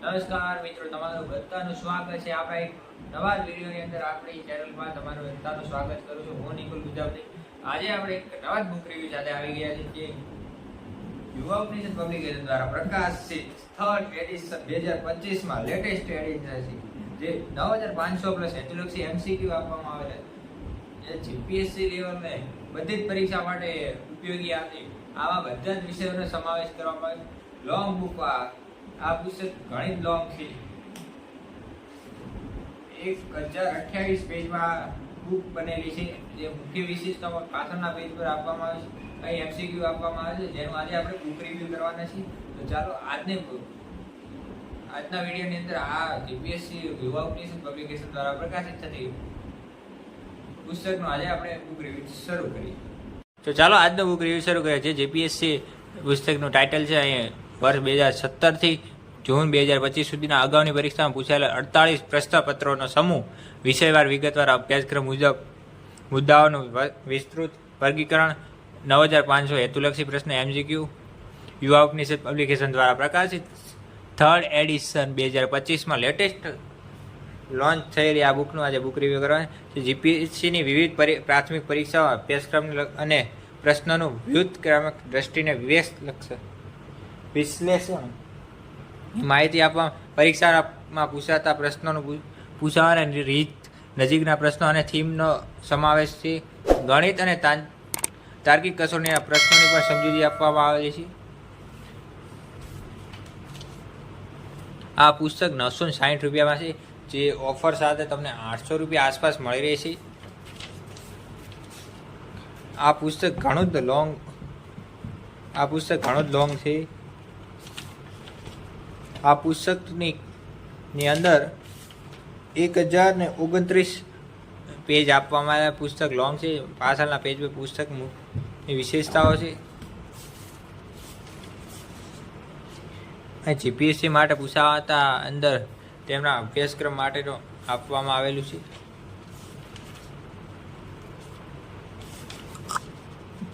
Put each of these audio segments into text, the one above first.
નમસ્કાર મિત્રો, તમારું બધાનું સ્વાગત છે. આપણે એક નવા વિડીયોની અંદર આપણી ચેનલમાં તમારું બધાનું સ્વાગત કરું છું. હું નિકુલ ગુજરાતી. આજે આપણે એક નવા જ બુક રિવ્યુ સાથે આવી ગયા છે જે યુવા ઉપનિષદ પબ્લિકેશન દ્વારા પ્રકાશિત થર્ડ એડિશન બે હજાર પચીસમાં લેટેસ્ટ એડિશન છે. જે નવ હજાર પાંચસો પ્લસ એચલક્ષી એમસીક્યુ આપવામાં આવેલા જે જીપીએસસી લેવલને બધી જ પરીક્ષા માટે ઉપયોગી હતી આવા બધા જ વિષયોનો સમાવેશ કરવામાં આવે લોંગ બુક આ પુસ્તક ઘણી લોંગ છે. એક હજાર અઠ્યાવીસ પેજમાં બુક બનેલી છે. જે મુખ્ય વિશેષતાઓ પાછળના પેજ પર આપવામાં આવે છે. અહીં એમસીક્યુ આપવામાં આવે છે. જેનું આજે આપણે બુક રિવ્યુ કરવાના છીએ. તો ચાલો આજને આજના વિડીયોની અંદર આ જીપીએસસી યુવા ઉપનિષદ પબ્લિકેશન દ્વારા પ્રકાશિત થતી પુસ્તકનો આજે આપણે બુક રિવ્યુ શરૂ કરીએ. તો ચાલો આજનો બુક રિવ્યુ શરૂ કરીએ. છીએ જેપીએસસી પુસ્તકનું ટાઇટલ છે, અહીંયા વર્ષ બે હજાર સત્તરથી જૂન બે હજાર પચીસ સુધીના અગાઉની પરીક્ષામાં પૂછાયેલા અડતાળીસ પ્રશ્નપત્રોનો સમૂહ વિષયવાર વિગતવાર અભ્યાસક્રમ મુજબ મુદ્દાઓનું વિસ્તૃત વર્ગીકરણ, નવ હજાર પાંચસો હેતુલક્ષી પ્રશ્ન, એમજીક્યુ, યુવા ઉપનિષદ પબ્લિકેશન દ્વારા પ્રકાશિત થર્ડ એડિશન બે હજાર પચીસમાં લેટેસ્ટ લોન્ચ થયેલી આ બુકનું આજે બુક રિવ્યુ કરવાની છે. જીપીએસસીની વિવિધ પરી- પ્રાથમિક પરીક્ષાઓ, અભ્યાસક્રમ અને પ્રશ્નોનું વ્યુત્ક્રમક દ્રષ્ટિને વિવેશ લક્ષ વિશ્લેષણ. માહિતી આપવા, પરીક્ષામાં પૂછાતા પ્રશ્નોનું પૂછાવાની રીત, નજીકના પ્રશ્નો અને થીમનો સમાવેશ છે. ગણિત અને તાર્કિક કસોટીના પ્રશ્નોની પણ સમજૂતી આપવામાં આવેલી છે. આ પુસ્તક નવસો સાઠ રૂપિયામાં છે, જે ઓફર સાથે તમને આઠસો રૂપિયા આસપાસ મળી રહી છે. આ પુસ્તક ઘણું જ લોંગ આ પુસ્તક ઘણું જ લોંગ છે. આ પુસ્તકની ની અંદર એક હજાર ને ઓગણત્રીસ પેજ આપવામાં આવ્યા પુસ્તક લોંગ છે. પાછળના પેજ પર પુસ્તકની વિશેષતાઓ છે. જીપીએસસી માટે પૂછાતા અંદર તેમના અભ્યાસક્રમ માટેનો આપવામાં આવેલું છે.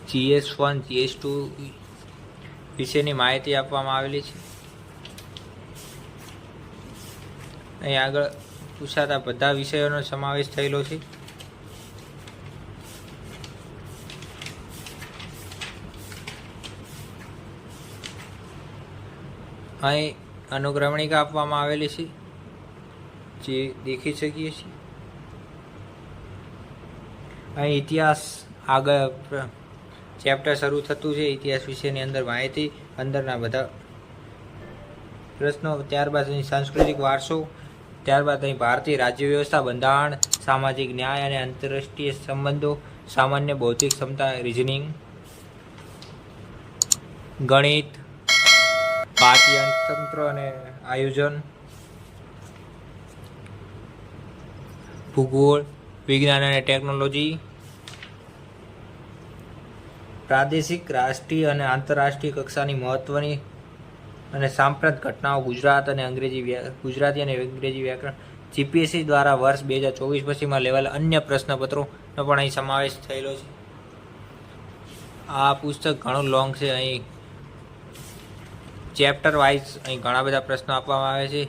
જીએસ વન જીએસ ટુ વિશેની માહિતી આપવામાં આવેલી છે. અહીં આગળ પૂછાતા બધા વિષયોનો સમાવેશ થયેલો છે. અહીં અનુક્રમણિકા આપવામાં આવેલી છે, જે દેખી શકીએ છીએ. અહીં ઇતિહાસ આગળ ચેપ્ટર શરૂ થતું છે, ઇતિહાસ વિશેની અંદર માહિતી, અંદરના બધા પ્રશ્નો, ત્યારબાદ સાંસ્કૃતિક વારસો ત્યારબાદ અહીં ભારતીય રાજ્ય વ્યવસ્થા, બંધારણ, સામાજિક ન્યાય અને આંતરરાષ્ટ્રીય સંબંધો, સામાન્ય બૌદ્ધિક ક્ષમતા રિઝનિંગ ગણિત ભારતીય અર્થતંત્ર અને આયોજન, ભૂગોળ, વિજ્ઞાન અને ટેકનોલોજી પ્રાદેશિક, રાષ્ટ્રીય અને આંતરરાષ્ટ્રીય કક્ષાની મહત્વની અને સાંપ્રત ઘટનાઓ ગુજરાત અને અંગ્રેજી ગુજરાતી અને અંગ્રેજી વ્યાકરણ જીપીએસસી દ્વારા વર્ષ બે હજાર ચોવીસ પછીમાં લેવાયેલા અન્ય પ્રશ્નપત્રોનો પણ અહીં સમાવેશ થયેલો છે. આ પુસ્તક ઘણું લોંગ છે. અહીં ચેપ્ટર વાઇઝ અહીં ઘણા બધા પ્રશ્નો આપવામાં આવે છે.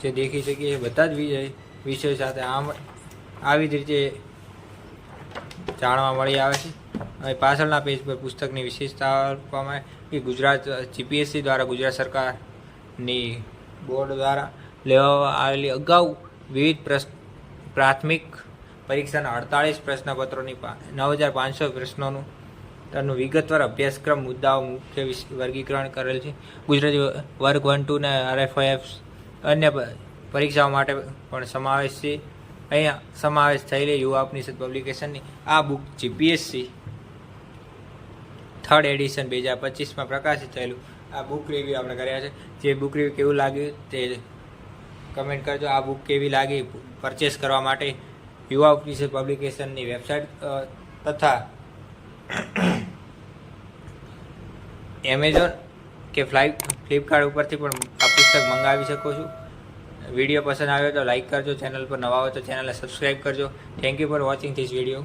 જે દેખી શકીએ બધા જ વિષય વિષય સાથે આમ, આવી જ રીતે જાણવા મળી આવે છે. હવે પાછળના પેજ પર પુસ્તકની વિશેષતા આપવામાં કે ગુજરાત જીપીએસસી દ્વારા ગુજરાત સરકારની બોર્ડ દ્વારા લેવામાં આવેલી અગાઉ વિવિધ પ્રાથમિક પરીક્ષાના અડતાળીસ પ્રશ્નપત્રોની નવ હજાર પાંચસો પ્રશ્નોનું તેનું વિગતવાર અભ્યાસક્રમ, મુદ્દાઓ, મુખ્ય વર્ગીકરણ કરેલ છે. ગુજરાતી વર્ગ વન ટુ ને આરએફઆઈએફ અન્ય પરીક્ષાઓ માટે પણ સમાવેશ છે. અહીંયા સમાવેશ થયેલી યુવા ઉપનિષદ પબ્લિકેશનની આ બુક જીપીએસસી થર્ડ એડિશન બે હજાર પચીસમાં પ્રકાશિત થયેલું. આ બુક રિવ્યૂ આપણે કર્યા છે. જે બુક રિવ્યૂ કેવું લાગ્યું તે કમેન્ટ કરજો. આ બુક કેવી લાગી પરચેસ કરવા માટે યુવા ઓફિસર પબ્લિકેશનની વેબસાઇટ તથા એમેઝોન કે ફ્લાઈ ફ્લિપકાર્ટ ઉપરથી પણ આ પુસ્તક મંગાવી શકો છો. વીડિયો પસંદ આવ્યો તો લાઇક કરજો. ચેનલ પર નવા હોય તો ચેનલને સબસ્ક્રાઈબ કરજો. Thank you for watching this video